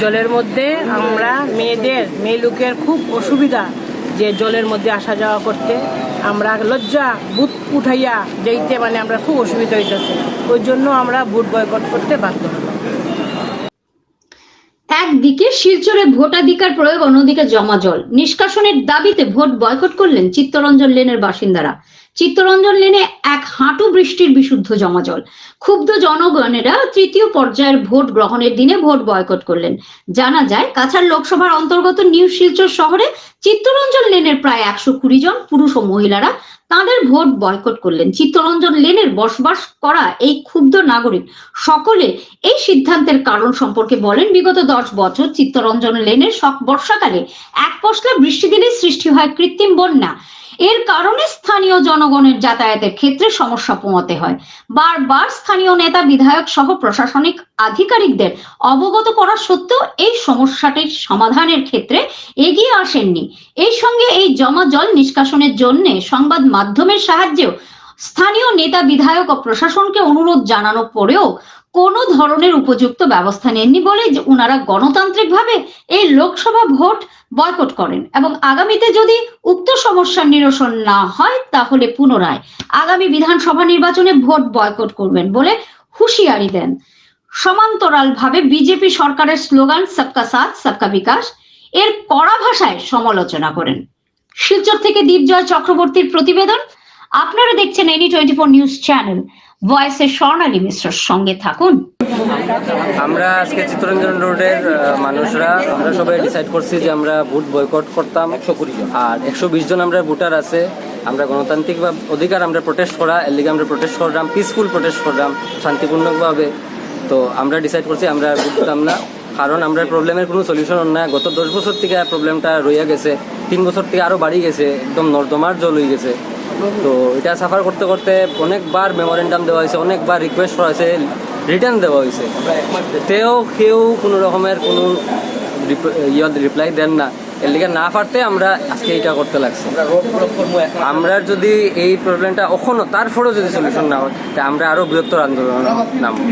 জলের মধ্যে আমরা মেয়েদের, মেয়ে লোকের খুব অসুবিধা যে জলের মধ্যে আসা যাওয়া করতে। আমরা লজ্জা, বুট উঠাইয়া যেতে মানে আমরা খুব অসুবিধা হইতেছে। ওই জন্য আমরা বুট বয়কট করতে বাধ্য একদিকে শিলচরে ভোটাধিকার প্রয়োগ, অন্যদিকে জমা জল। নিষ্কাশনের দাবিতে ভোট বয়কট করলেন চিত্তরঞ্জন লেনের বাসিন্দারা। চিত্তরঞ্জন লেনে এক হাঁটু বৃষ্টির বিশুদ্ধ জমা জল ক্ষুব্ধ জনগণেরা তৃতীয় পর্যায়ের ভোট গ্রহণের দিনে ভোট বয়কট করলেন। জানা যায়, কাছাড় লোকসভার অন্তর্গত নিউ শিলচর শহরে চিত্তরঞ্জন লেনের প্রায় একশো কুড়ি জন পুরুষ ও মহিলারা তাদের ভোট বয়কট করলেন। চিত্তরঞ্জন লেনের বসবাস করা এই ক্ষুব্ধ নাগরিক সকলে এই সিদ্ধান্তের কারণ সম্পর্কে বলেন। বিগত দশ বছর চিত্তরঞ্জন লেনের বর্ষাকালে এক পশলা বৃষ্টি দিলে সৃষ্টি হয় কৃত্রিম বন্যা। এর কারণে স্থানীয় জনগণের যাতায়াতের ক্ষেত্রে সমস্যা পোহাতে হয়। বারবার স্থানীয় নেতা, বিধায়ক সহ প্রশাসনিক আধিকারিকদের অবগত করা সত্ত্বেও এই সমস্যাটির সমাধানের ক্ষেত্রে এগিয়ে আসেননি। এই সঙ্গে এই জমা জল নিষ্কাশনের জন্য সংবাদ মাধ্যমের সাহায্যেও স্থানীয় নেতা, বিধায়ক ও প্রশাসনকে অনুরোধ জানানো পরেও কোনো ধরনের উপযুক্ত ব্যবস্থা নেননি বলে ওনারা গণতান্ত্রিকভাবে এই লোকসভা ভোট বয়কট করেন। এবং আগামীতে যদি উক্ত সমস্যার নিরসন না হয়, তাহলে পুনরায় আগামী বিধানসভা নির্বাচনে ভোট বয়কট করবেন বলে হুঁশিয়ারি দেন। সমান্তরালভাবে বিজেপি সরকারের স্লোগান, সবকা সাথ, সবকা বিকাশ এর কড়া ভাষায় সমালোচনা করেন। শিলচর থেকে দীপজয় চক্রবর্তীর প্রতিবেদন। আপনারা দেখছেন any twenty four news channel. ভয়েসের স্বর্ণালী মিশ্রর সঙ্গে থাকুন। আমরা আজকে চিত্তরঞ্জন রোডের মানুষরা, আমরা সবাই ডিসাইড করছি যে আমরা ভোট বয়কট করতাম। একশো কুড়ি জন আর একশো বিশ জন আমরা ভোটার আছে। আমরা গণতান্ত্রিক বা অধিকার আমরা প্রোটেস্ট করা, এর আমরা প্রোটেস্ট করলাম পিসফুল প্রোটেস্ট করলাম শান্তিপূর্ণভাবে তো আমরা ডিসাইড করছি, আমরা ভোট না। কারণ আমরা প্রবলেমের কোনো সলিউশন না। গত দশ বছর থেকে প্রবলেমটা রইয়া গেছে। তিন বছর থেকে আরও বাড়ি গেছে, একদম নর্দমার জল হয়ে গেছে। তো এটা সাফার করতে করতে অনেকবার মেমোরেন্ডাম দেওয়া হয়েছে, অনেকবার রিকোয়েস্ট করা হয়েছে রিটার্ন দেওয়া হয়েছে। তেও কেউ কোনো রকমের কোনো ইয়ত রিপ্লাই দেন না। এর লিগে না পারতে আমরা আজকে এটা করতে লাগছে। আমরা যদি এই প্রবলেমটা এখনও, তারপরেও যদি সলিউশন না হয়, তা আমরা আরও বৃহত্তর আন্দোলন নামবো।